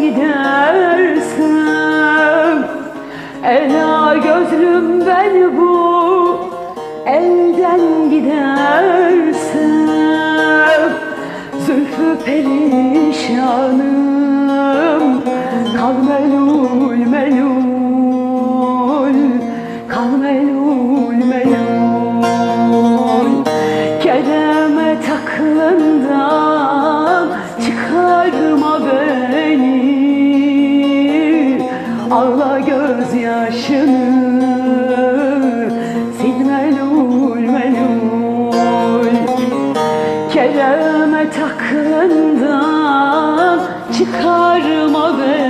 gidersin Ela gözlüm ben bu elden gidersin Zülfü perişanım Kal gözyaşını Sil melul melul Kereme taklından çıkarma beni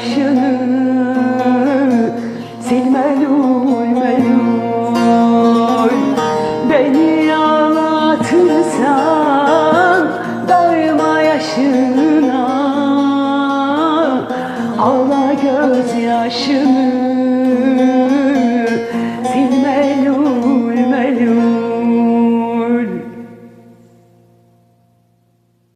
gözyaşını Sil melul melul Beni ağlatırsan Bağırma yaşına. Ağla gözyaşını